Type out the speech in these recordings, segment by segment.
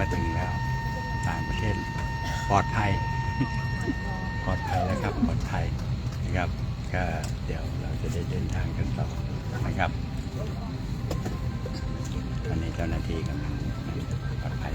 มาถึงแล้ว ต่างประเทศปลอดภัย ปลอดภัยแล้วครับปลอดภัยนะครับก็เดี๋ยวเราจะได้เดินทางกันต่อนะครับตอนนี้เจ้าหน้าที่กำลังปลอดภัย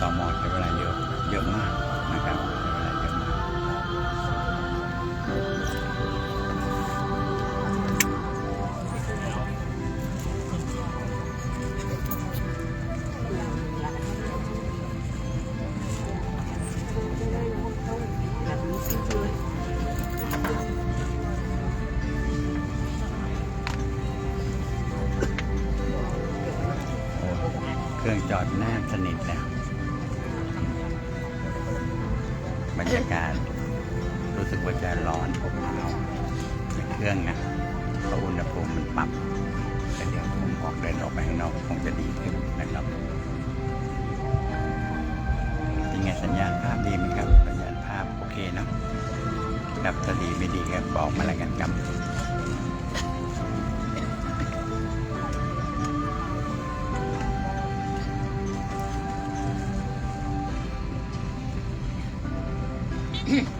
ต่อมอใช้เวลาเยอะเยอะมากนะครับใช้เวลาเยอะมากเครื่องจอดแน่นสนิทแล้ว บรรยากาศ รู้สึกว่าจะร้อนอบอ้าวในเครื่องนะเพราะอุณหภูมิมันปรับแต่เดี๋ยวผมออกเดินออกไปข้างนอกคงจะดีขึ้นนะครับยังไงสัญญาณภาพดีไหมครับ สัญญาณภาพโอเคเนะครับถ้าดีไม่ดีก็บอกมาแล้วกันครับ Hmm.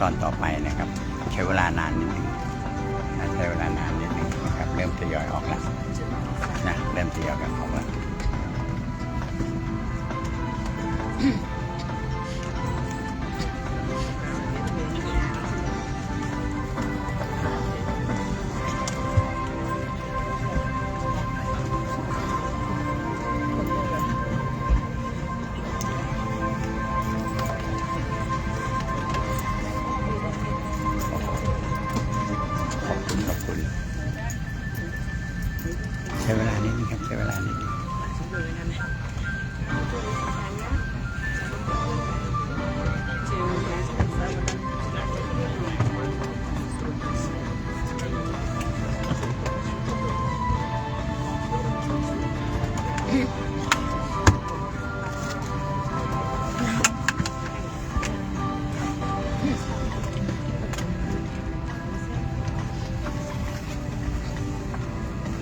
ตอนต่อไปนะครับ ใช้เวลานานนิดนึงนะใช้เวลานานนิดนึงนะครับ เริ่มทยอยออกแล้วนะเริ่มทยอยกันออกแล้ว ช้เวลานิดนึงครับใช้เวลานิดนึง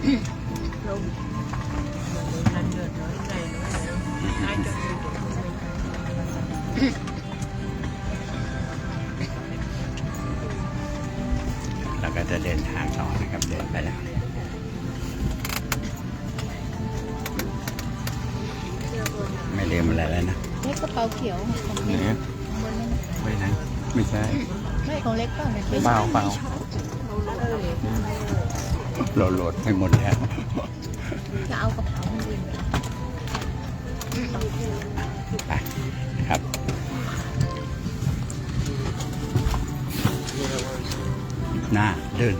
Không Mình lần lượt nói này nói này Ai cho mình cũng không mình เราก็จะเดินทางต่อนะครับเดินไปแล้วไม่ลืมอะไรแล้วนะนี่กระเป๋าเขียวของไหนเล็กอะไม่นะไม่ใช่ไม่ของเล็กเปล่าเนี่ยเปล่าเปล่า โหลดโหลดไปหมดแล้ว จะเอากระเป๋าของอื่นไปครับหน้าเดิน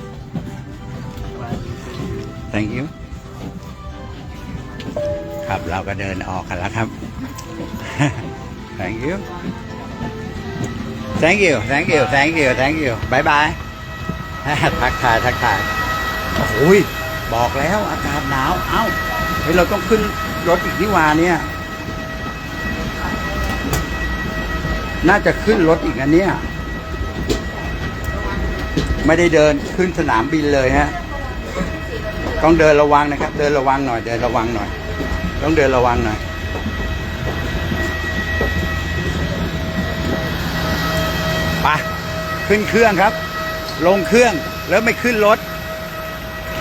thank you ครับเราก็เดินออกกันแล้วครับ thank you thank you thank you thank you thank you bye bye ทักทายทักทาย โอ้โหยบอกแล้วอากาศหนาว เอ้าเฮ้ยเราต้องขึ้นรถอีกนี่วาเนี่ย น่าจะขึ้นรถอีกอันเนี้ยไม่ได้เดินขึ้นสนามบินเลยฮะ ต้องเดินระวังนะครับ เดินระวังหน่อย เดินระวังหน่อย ต้องเดินระวังหน่อยไปขึ้นเครื่องครับ ลงเครื่องแล้วไม่ขึ้นรถ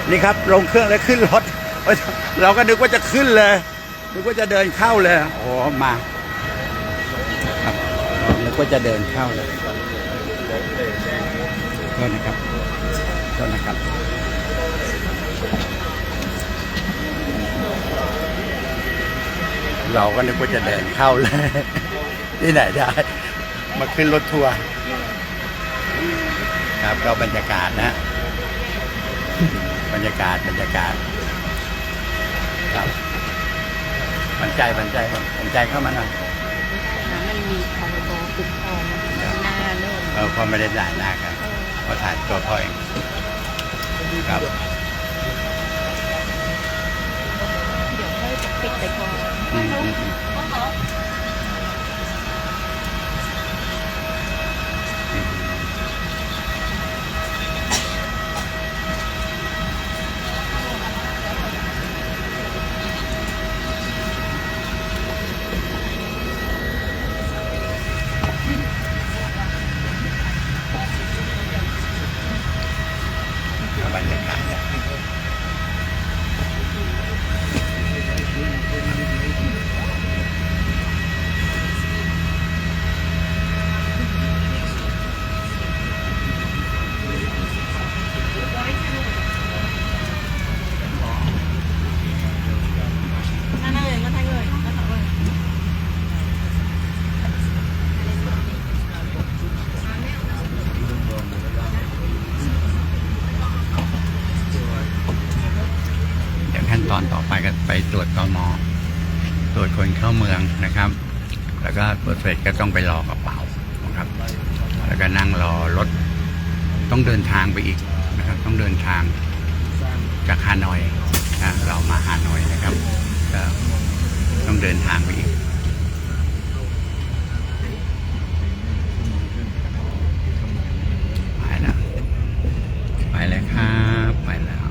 นี่ครับลงเครื่องแล้วขึ้นรถ เราก็นึกว่าจะขึ้นเลย นึกว่าจะเดินเข้าเลย โอ้มาครับนึกว่าจะเดินเข้าเลยโทษนะครับโทษนะครับเราก็นึกว่าจะเดินเข้าเลย ที่ไหนได้ มาขึ้นรถทัวร์ครับก็บรรยากาศนะ บรรยากาศบรรยากาศครับบรรใจบรรใจบรรใจเข้ามาหน่อยน้ำมันมีพรบคุ้มครองหน้าโน่นเออพอไม่ได้ถ่ายหน้ากันพอถ่ายตัวพ่อเองครับเดี๋ยวค่อยปิดไปก่อน อืมอืมอืมเอาบรรยากาศเนี่ย นั่นเลยก็ทั้งเลยก็ทั้งเลย เดี๋ยวขั้นตอนต่อไปก็ไปตรวจตมตรวจคนเข้าเมืองนะครับ แล้วก็ตรวจเสร็จก็ต้องไปรอกระเป๋านะครับ แล้วก็นั่งรอรถ ต้องเดินทางไปอีกนะครับ ต้องเดินทางจากฮานอยนะเรามาฮานอยนะครับก็ต้องเดินทางไปอีกไปแล้วไปแล้วครับไปแล้ว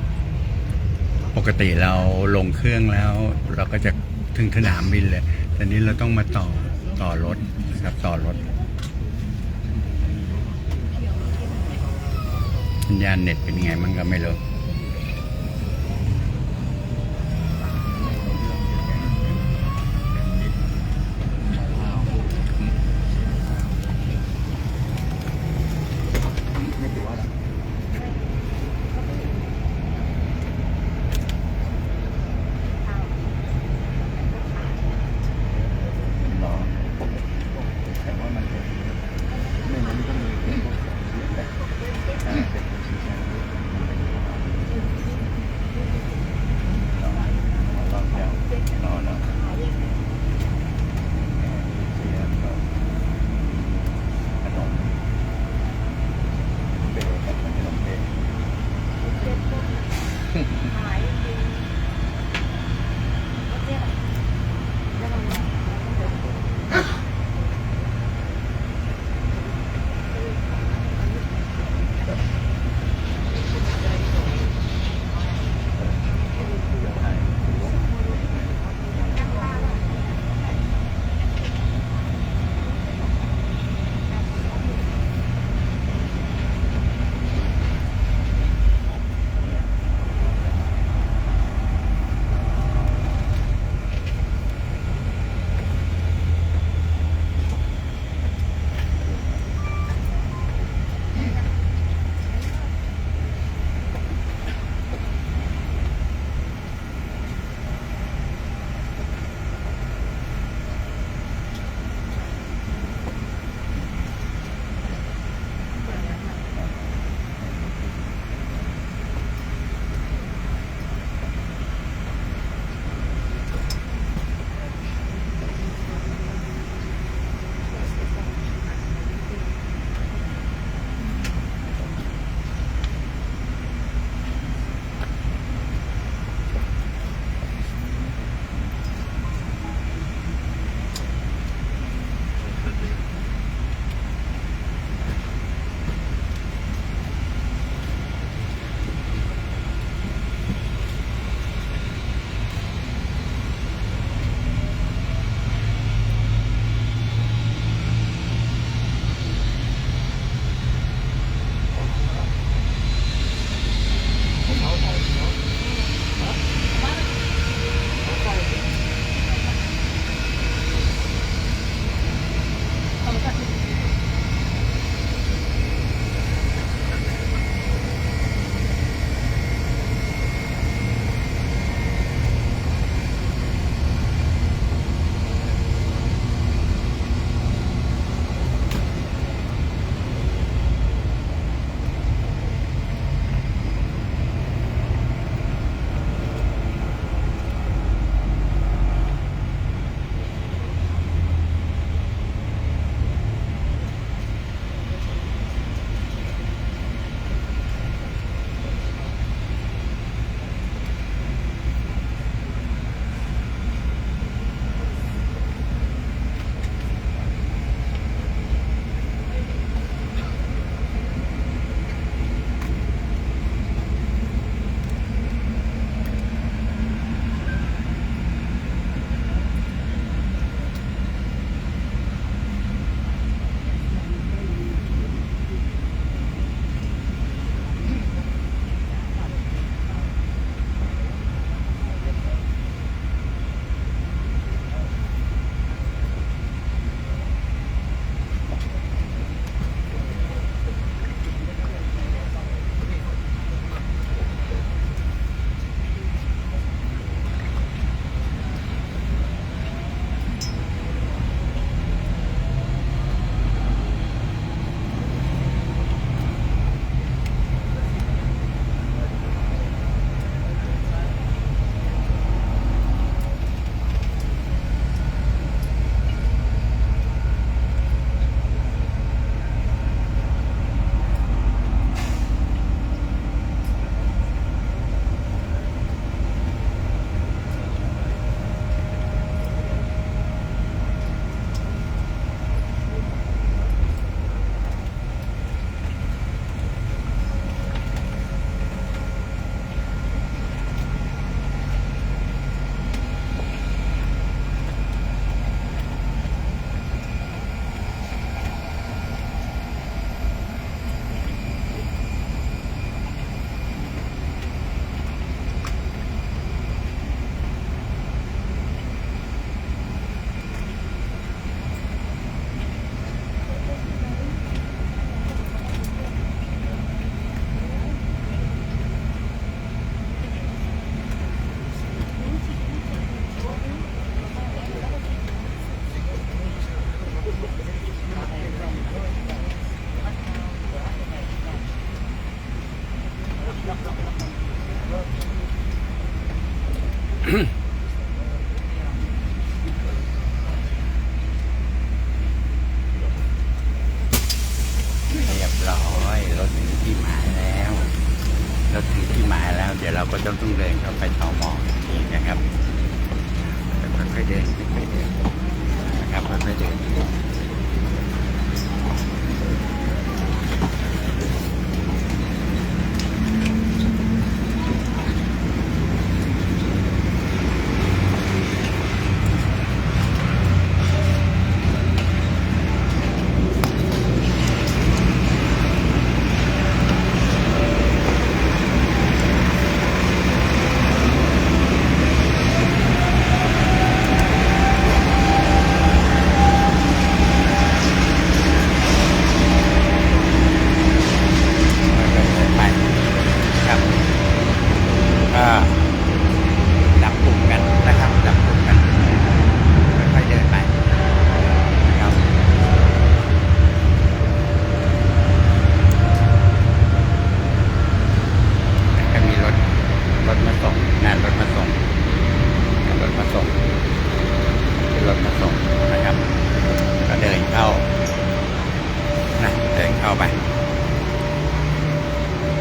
ปกติเราลงเครื่องแล้วเราก็จะถึงสนามบินเลย แต่นี้เราต้องมาต่อต่อรถนะครับต่อรถ สัญญาณเน็ตเป็นไงมันก็ไม่รู้ I there.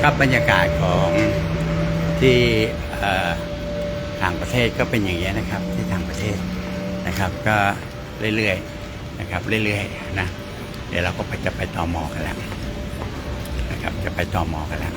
ครับบรรยากาศของที่ต่างประเทศก็เป็นอย่างนี้นะครับ ที่ต่างประเทศนะครับ ก็เรื่อยๆนะครับเรื่อยๆนะเดี๋ยวเราก็ไปจะไปต่อมอกันแล้วนะครับ จะไปต่อมอกันแล้ว